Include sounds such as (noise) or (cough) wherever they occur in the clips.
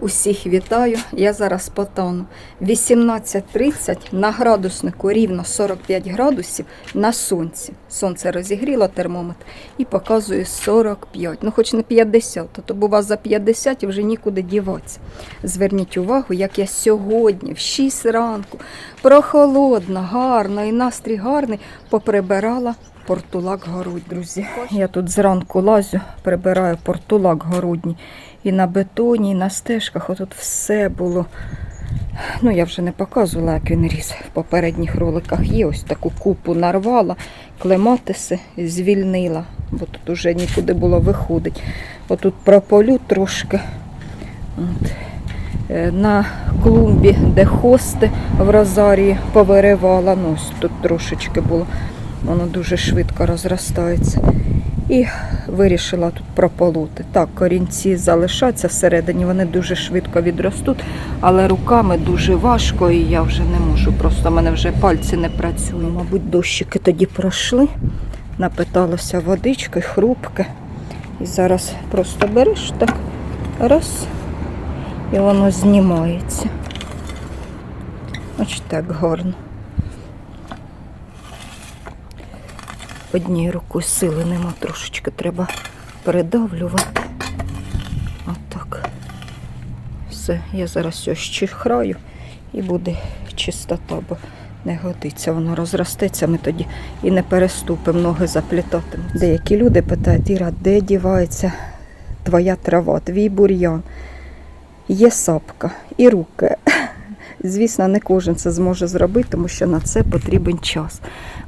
Усіх вітаю. Я зараз потону. 18.30 на градуснику рівно 45 градусів на сонці. Сонце розігріло термометр і показує 45. Ну, хоч не 50, а то бува за 50 і вже нікуди діватися. Зверніть увагу, як я сьогодні, в 6 ранку, прохолодно, гарно і настрій гарний, поприбирала портулак городь, друзі. Я тут зранку лазю, прибираю портулак городній. І на бетоні, і на стежках. Отут все було. Ну, я вже не показувала, як він ріс. В попередніх роликах є. Ось таку купу нарвала, клематиси звільнила, бо тут уже нікуди було виходить. Отут прополю трошки. От. Е, На клумбі, де хости в розарії повиривала. Ну, ось тут трошечки було. Воно дуже швидко розростається. І вирішила тут прополоти. Так, корінці залишаться всередині, вони дуже швидко відростуть, але руками дуже важко і я вже не можу. Просто в мене вже пальці не працюють. Мабуть, дощики тоді пройшли, напиталося водичкою, хрупке. І зараз просто береш так, раз, і воно знімається. Ось так гарно. Однією рукою сили нема, трошечки треба передавлювати. Отак. Все, я зараз все щихраю і буде чистота, бо не годиться. Воно розростеться, ми тоді і не переступимо, ноги заплітатимуть. Деякі люди питають, Іра, де дівається твоя трава, твій бур'ян? Є сапка і руки. Звісно, не кожен це зможе зробити, тому що на це потрібен час.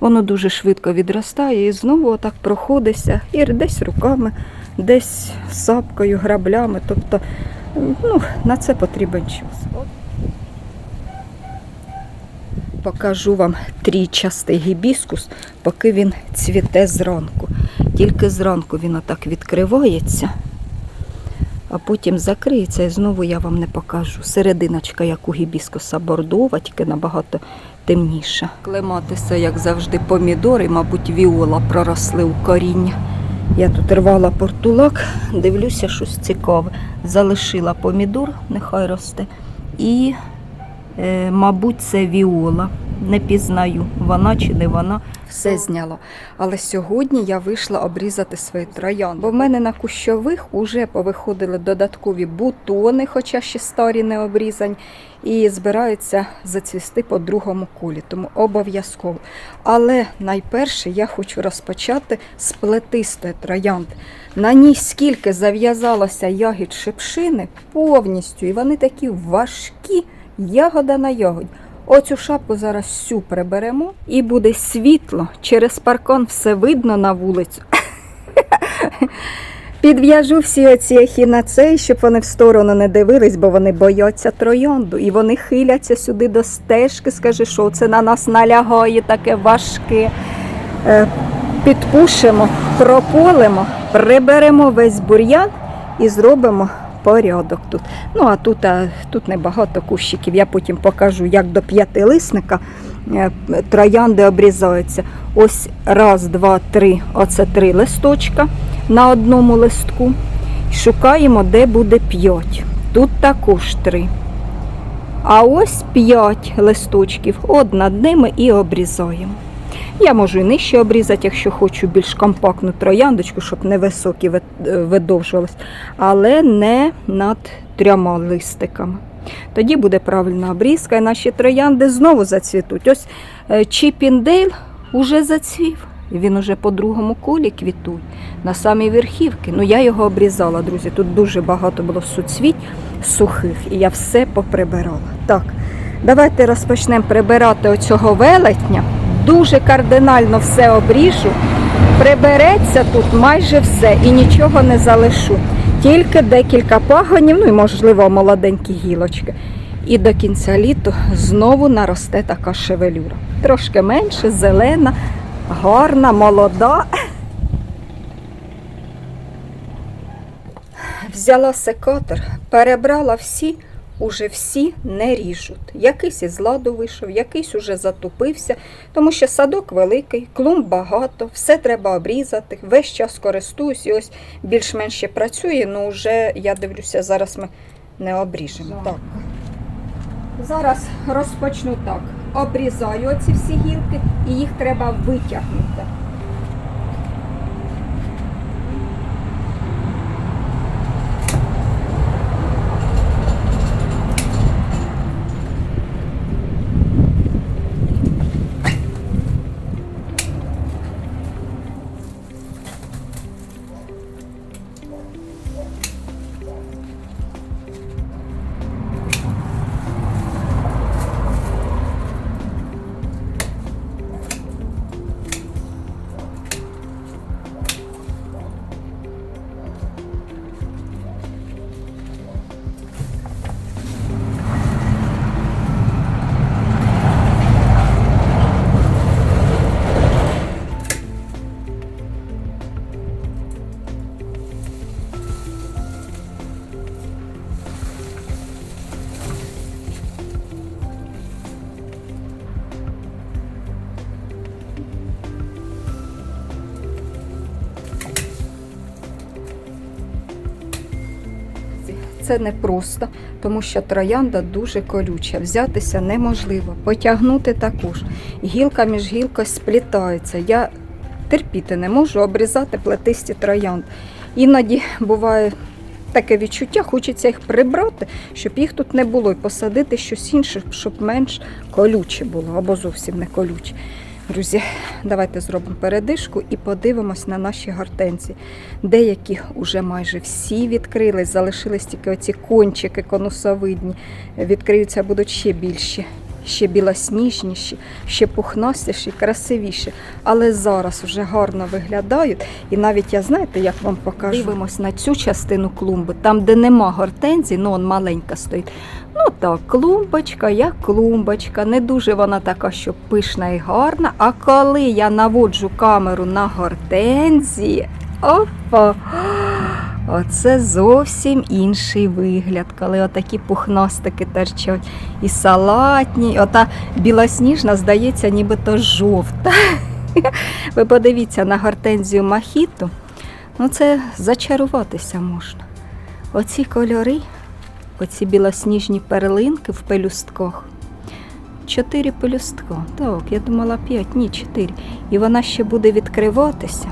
Воно дуже швидко відростає і знову отак проходиться і десь руками, десь сапкою, граблями. Тобто ну, на це потрібен час. Покажу вам трійчастий гібіскус, поки він цвіте зранку. Тільки зранку він отак відкривається, а потім закриється і знову я вам не покажу. Серединочка, як у гібіскуса бордова, тільки набагато темніша. Клематиса, як завжди, помідори, мабуть, віола проросли у коріння. Я тут рвала портулак, дивлюся, щось цікаве. Залишила помідор, нехай росте. І, е, мабуть, це віола. Не пізнаю, вона чи не вона. Все зняло. Але сьогодні я вийшла обрізати свої троян. Бо в мене на кущових вже повиходили додаткові бутони, хоча ще старі не обрізані, і збираються зацвісти по другому колі, тому обов'язково. Але найперше я хочу розпочати з плетистої троянди. На ній скільки зав'язалося ягід шипшини повністю, і вони такі важкі, ягода на ягодь. Оцю шапку зараз всю приберемо і буде світло. Через паркон все видно на вулицю. (laughs) Підв'яжу всі оці ехінацеї, щоб вони в сторону не дивились, бо вони бояться троянду. І вони хиляться сюди до стежки. Скажи, що це на нас налягає таке важке. Е, Підпушимо, прополимо, приберемо весь бур'ян і зробимо порядок тут. Ну а тут, а, тут небагато кущиків. Я потім покажу, як до п'ятилисника е, троянди обрізаються. Ось раз, два, три. Оце три листочка на одному листку. Шукаємо, де буде п'ять. Тут також три. А ось п'ять листочків. От над ними і обрізаємо. Я можу і нижче обрізати, якщо хочу більш компактну трояндочку, щоб не високі е, видовжувались, але не над трьома листиками. Тоді буде правильна обрізка, і наші троянди знову зацвітуть. Ось е, Чіпіндейл уже зацвів. Він уже по другому колі квітує на самій верхівці. Ну я його обрізала, друзі. Тут дуже багато було суцвіть сухих, і я все поприбирала. Так, давайте розпочнемо прибирати оцього велетня. Дуже кардинально все обріжу. Прибереться тут майже все і нічого не залишу. Тільки декілька пагонів, ну і можливо молоденькі гілочки. І до кінця літа знову наросте така шевелюра. Трошки менше, зелена, гарна, молода. Взяла секатор, перебрала всі, уже всі не ріжуть. Якийсь із ладу вийшов, якийсь уже затупився, тому що садок великий, клумб багато, все треба обрізати, весь час користуюсь і ось більш-менш ще працює, ну вже я дивлюся, зараз ми не обріжемо. Так. Зараз розпочну так. Обрізаю оці всі гілки і їх треба витягнути. Це не просто, тому що троянда дуже колюча. Взятися неможливо, потягнути також. Гілка між гілкою сплітається. Я терпіти не можу обрізати плетисті троянд. Іноді буває таке відчуття, хочеться їх прибрати, щоб їх тут не було, і посадити щось інше, щоб менш колюче було або зовсім не колюче. Друзі, давайте зробимо передишку і подивимось на наші гортензії. Деякі вже майже всі відкрились, залишились тільки оці кончики конусовидні. Відкриються будуть ще більші, ще білосніжніші, ще пухнастіші, красивіші. Але зараз вже гарно виглядають. І навіть я знаєте, як вам покажу. Дивимось на цю частину клумби, там, де нема гортензії, ну он маленька стоїть. Ну так, клумбочка, як клумбочка. Не дуже вона така, що пишна і гарна. А коли я наводжу камеру на гортензії, опа! Оце зовсім інший вигляд, коли отакі пухнастики терчать. І салатні, ота білосніжна, здається, нібито жовта. (laughs) Ви подивіться на гортензію махіту. Ну, це зачаруватися можна. Оці кольори, оці білосніжні перлинки в пелюстках. Чотири пелюстка. Так, я думала п'ять, ні, чотири. І вона ще буде відкриватися.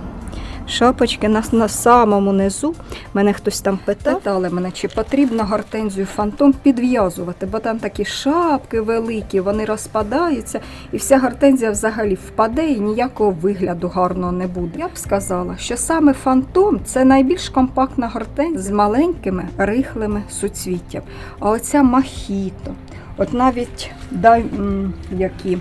Шапочки на, на самому низу. Мене хтось там питав, питали мене, чи потрібно гортензію фантом підв'язувати, бо там такі шапки великі, вони розпадаються, і вся гортензія взагалі впаде і ніякого вигляду гарного не буде. Я б сказала, що саме фантом це найбільш компактна гортензія з маленькими рихлими суцвіттями. А оця махіто, от навіть дай м, які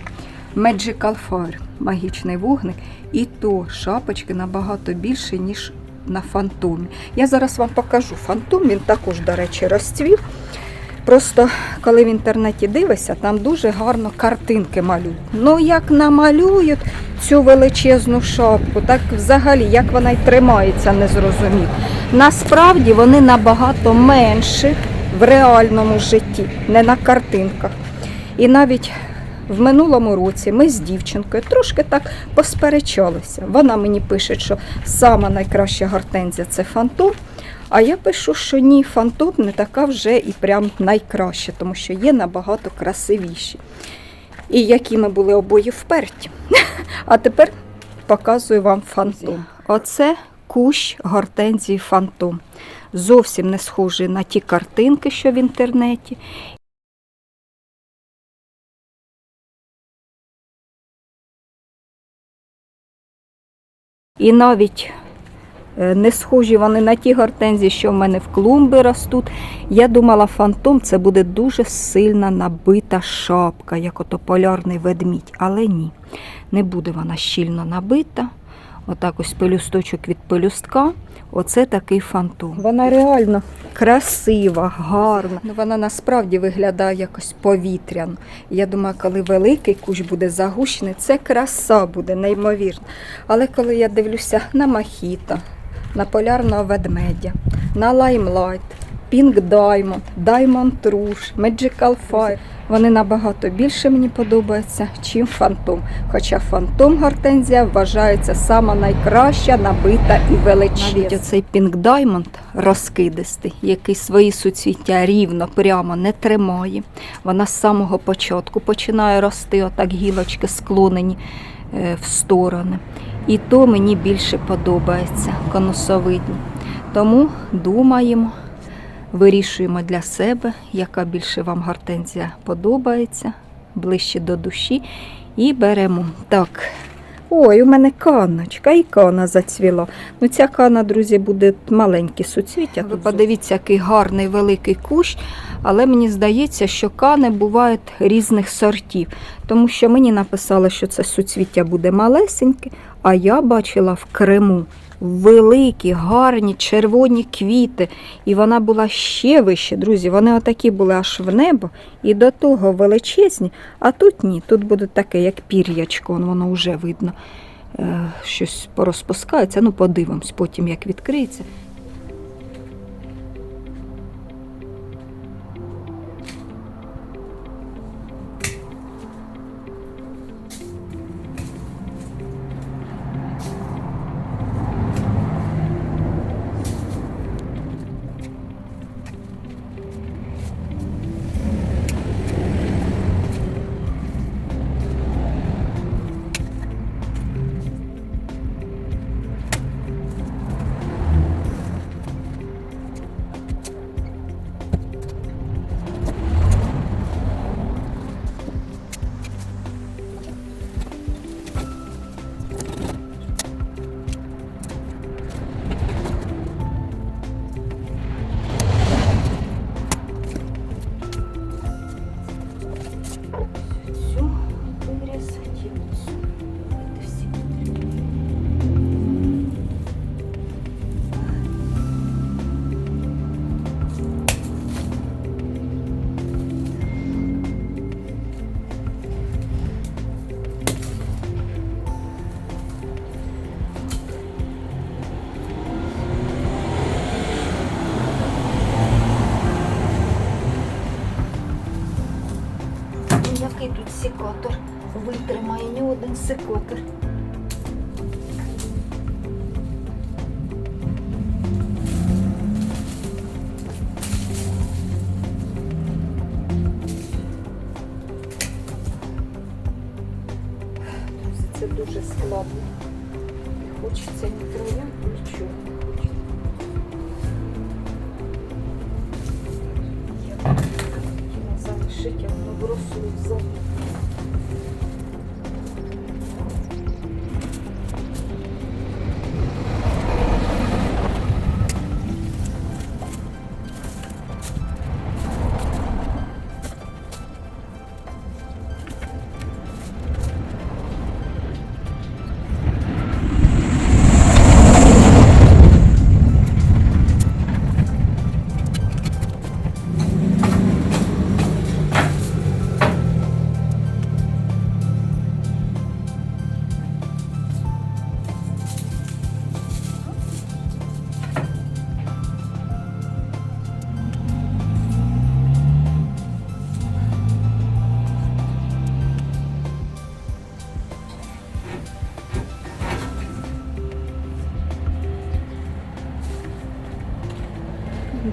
Magical Fire, магічний вогник, і то шапочки набагато більше, ніж на фантомі. Я зараз вам покажу фантом, він також, до речі, розцвів. Просто коли в інтернеті дивишся, там дуже гарно картинки малюють. Ну, як намалюють цю величезну шапку, так взагалі, як вона й тримається, не зрозумів. Насправді вони набагато менші в реальному житті, не на картинках. І навіть в минулому році ми з дівчинкою трошки так посперечалися. Вона мені пише, що сама найкраща гортензія це фантом. А я пишу, що ні, фантом не така вже і прям найкраща, тому що є набагато красивіші. І які ми були обоє вперті. (laughs) А тепер показую вам фантом. Оце кущ гортензії фантом. Зовсім не схожий на ті картинки, що в інтернеті. І навіть е, не схожі вони на ті гортензії, що в мене в клумби ростуть. Я думала, фантом це буде дуже сильна набита шапка, як ото полярний ведмідь. Але ні, не буде вона щільно набита. Отак ось пелюсточок від пелюстка. Оце такий фантом. Вона реально красива, гарна. Ну, вона насправді виглядає якось повітряно. Я думаю, коли великий кущ буде загущений, це краса буде неймовірна. Але коли я дивлюся на махіта, на полярного ведмедя, на лаймлайт, Pink Diamond, Diamond Rouge, Magical Fire. Вони набагато більше мені подобаються, чим Фантом. Хоча Фантом гортензія вважається сама найкраща, набита і величезна. Навіть оцей Pink Diamond розкидистий, який свої суцвіття рівно, прямо не тримає. Вона з самого початку починає рости, отак гілочки склонені е, в сторони. І то мені більше подобається конусовидні. Тому думаємо, вирішуємо для себе, яка більше вам гортензія подобається, ближче до душі, і беремо. Так. Ой, у мене каночка, і кана зацвіла. Ну, ця кана, друзі, буде маленькі суцвіття. Ви подивіться, який гарний великий кущ. Але мені здається, що кани бувають різних сортів, тому що мені написали, що це суцвіття буде малесеньке, а я бачила в Криму великі, гарні червоні квіти. І вона була ще вище, друзі. Вони отакі були аж в небо і до того величезні. А тут ні, тут буде таке, як пір'ячко, воно вже видно. е, Щось порозпускається. Ну, подивимось потім, як відкриється.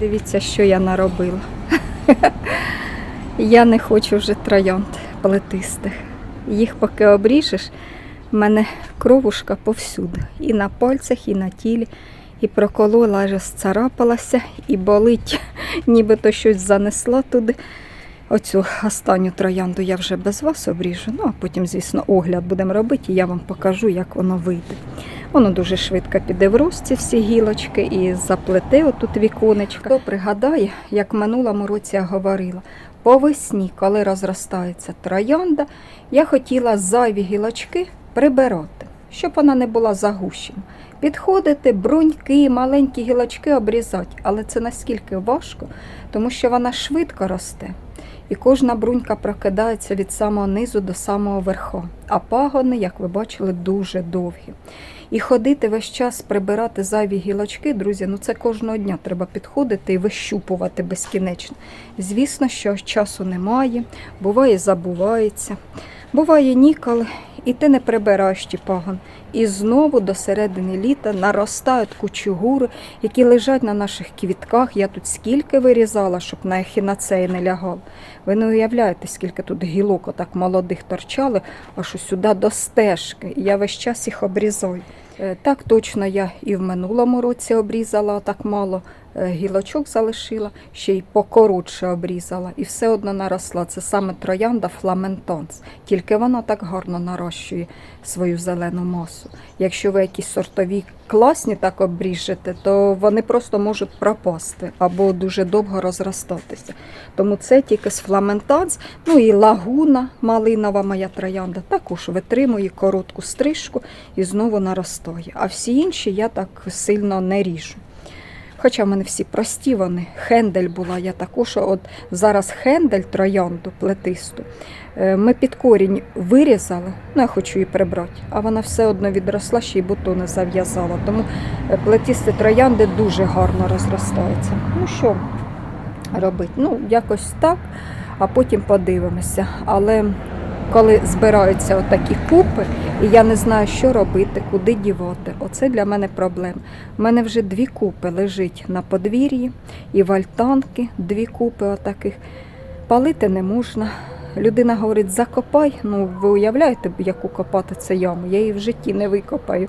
Дивіться, що я наробила. (laughs) Я не хочу вже троянд плетистих. Їх поки обріжеш, в мене кровушка повсюди. І на пальцях, і на тілі. І проколола, аж зцарапалася, і болить, (laughs) нібито щось занесла туди. Оцю останню троянду я вже без вас обріжу. Ну, а потім, звісно, огляд будемо робити, і я вам покажу, як воно вийде. Воно дуже швидко піде в рост, ці всі гілочки і заплете отут віконечко. Хто пригадає, як в минулому році я говорила, по весні, коли розростається троянда, я хотіла зайві гілочки прибирати, щоб вона не була загущена. Підходити, бруньки, маленькі гілочки обрізати, але це наскільки важко, тому що вона швидко росте. І кожна брунька прокидається від самого низу до самого верху. А пагони, як ви бачили, дуже довгі. І ходити весь час прибирати зайві гілочки, друзі, ну це кожного дня треба підходити і вищупувати безкінечно. Звісно, що часу немає, буває, забувається, буває ніколи, і ти не прибираєш ті пагон. І знову до середини літа наростають кучугури, які лежать на наших квітках. Я тут скільки вирізала, щоб на ехінацеї не лягав. Ви не уявляєте, скільки тут гілок отак молодих торчали, аж сюди до стежки. Я весь час їх обрізаю. Е, Так точно я і в минулому році обрізала так мало. Е, Гілочок залишила, ще й покоротше обрізала, і все одно наросла. Це саме троянда фламентонс. Тільки вона так гарно нарощує свою зелену масу. Якщо ви якісь сортові класні так обріжете, то вони просто можуть пропасти або дуже довго розростатися. Тому це тільки з фламентанс, ну і лагуна, малинова моя троянда, також витримує коротку стрижку і знову наростає. А всі інші я так сильно не ріжу. Хоча в мене всі прості вони. Хендель була я також. От зараз хендель троянду плетисту. е, Ми під корінь вирізали, ну я хочу її прибрати, а вона все одно відросла, ще й бутони зав'язала. Тому е, плетисті троянди дуже гарно розростаються. Ну що робити? Ну, якось так, а потім подивимося. Але коли збираються отакі купи, і я не знаю, що робити, куди дівати. Оце для мене проблема. У мене вже дві купи лежить на подвір'ї і вальтанки, дві купи отаких. Палити не можна. Людина говорить, закопай. Ну, ви уявляєте, яку копати це яму? Я її в житті не викопаю.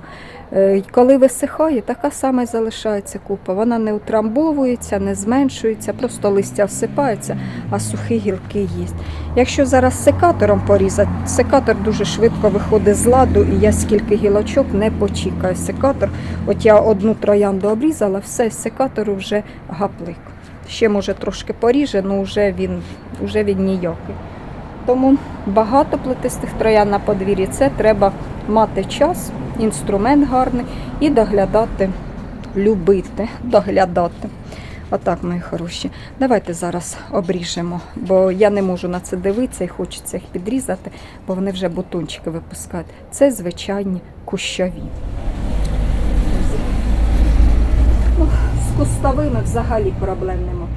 Е, Коли висихає, така сама й залишається купа. Вона не утрамбовується, не зменшується, просто листя всипається, а сухі гілки є. Якщо зараз секатором порізати, секатор дуже швидко виходить з ладу, і я скільки гілочок не почікаю. Секатор, от я одну троянду обрізала, все, з секатору вже гаплик. Ще може трошки поріже, але вже він, вже він ніякий. Тому багато плетистих троян на подвір'ї це треба мати час, інструмент гарний і доглядати, любити, доглядати. Отак, мої хороші. Давайте зараз обріжемо, бо я не можу на це дивитися і хочеться їх підрізати, бо вони вже бутончики випускають. Це звичайні кущові. Ну, з кустовими взагалі проблем нема.